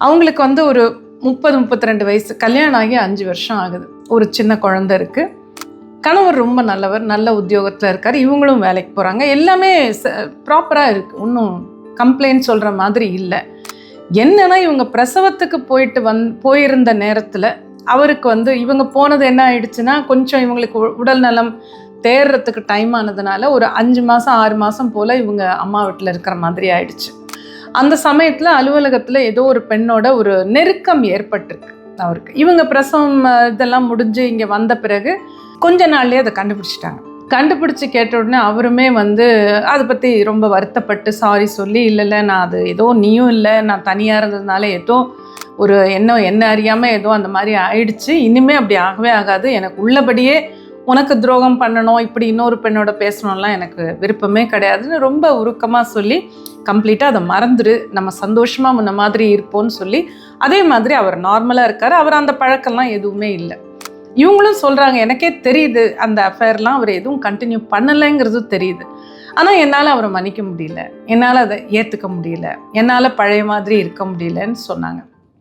அவங்களுக்கு வந்து ஒரு முப்பது முப்பத்தி ரெண்டு வயசு கல்யாணம் ஆகி அஞ்சு வருஷம் ஆகுது. ஒரு சின்ன குழந்த இருக்குது கணவர் ரொம்ப நல்லவர் நல்ல உத்தியோகத்தில் இருக்கார். இவங்களும் வேலைக்கு போகிறாங்க எல்லாமே ப்ராப்பராக இருக்குது ஒன்றும் கம்ப்ளைண்ட் சொல்கிற மாதிரி இல்லை. என்னென்னா இவங்க பிரசவத்துக்கு போயிட்டு வந் போயிருந்த நேரத்தில் அவருக்கு வந்து இவங்க போனது என்ன ஆயிடுச்சுன்னா கொஞ்சம் இவங்களுக்கு உ- உடல் நலம் தேர்றதுக்கு டைம் ஆனதுனால ஒரு அஞ்சு மாதம் ஆறு மாதம் போல் இவங்க அம்மா வீட்டில் இருக்கிற மாதிரி ஆயிடுச்சு. அந்த சமயத்தில் அலுவலகத்தில் ஏதோ ஒரு பெண்ணோட ஒரு நெருக்கம் ஏற்பட்டிருக்கு. அவருக்கு. இவங்க பிரசவம் இதெல்லாம் முடிஞ்சு இங்கே வந்த பிறகு கொஞ்ச நாள்லேயே அதை கண்டுபிடிச்சிட்டாங்க. கண்டுபிடிச்சி கேட்ட உடனே அவருமே வந்து அதை பற்றி ரொம்ப வருத்தப்பட்டு சாரி சொல்லி இல்லை இல்லை நான் அது ஏதோ நீயும் இல்லை நான் தனியாக இருந்ததுனால ஏதோ ஒரு என்ன என்ன அறியாமல் ஏதோ அந்த மாதிரி ஆயிடுச்சு. இனிமே அப்படி ஆகவே ஆகாது. எனக்கு உள்ளபடியே உனக்கு துரோகம் பண்ணணும் இப்படி இன்னொரு பெண்ணோட பேசணும்லாம் எனக்கு விருப்பமே கிடையாதுன்னு ரொம்ப உருக்கமாக சொல்லி கம்ப்ளீட்டாக அதை மறந்துடு நம்ம சந்தோஷமாக முன்ன மாதிரி இருப்போம்னு சொல்லி அதே மாதிரி அவர் நார்மலாக இருக்கார். அவர் அந்த பழக்கம்லாம் எதுவுமே இல்லை. இவங்களும் சொல்கிறாங்க எனக்கே தெரியுது அந்த அஃபேர்லாம் அவர் எதுவும் கண்டினியூ பண்ணலைங்கிறது தெரியுது. ஆனால் என்னால் அவரை மன்னிக்க முடியல. என்னால் அதை ஏற்றுக்க முடியல. என்னால் பழைய மாதிரி இருக்க முடியலன்னு சொன்னாங்க.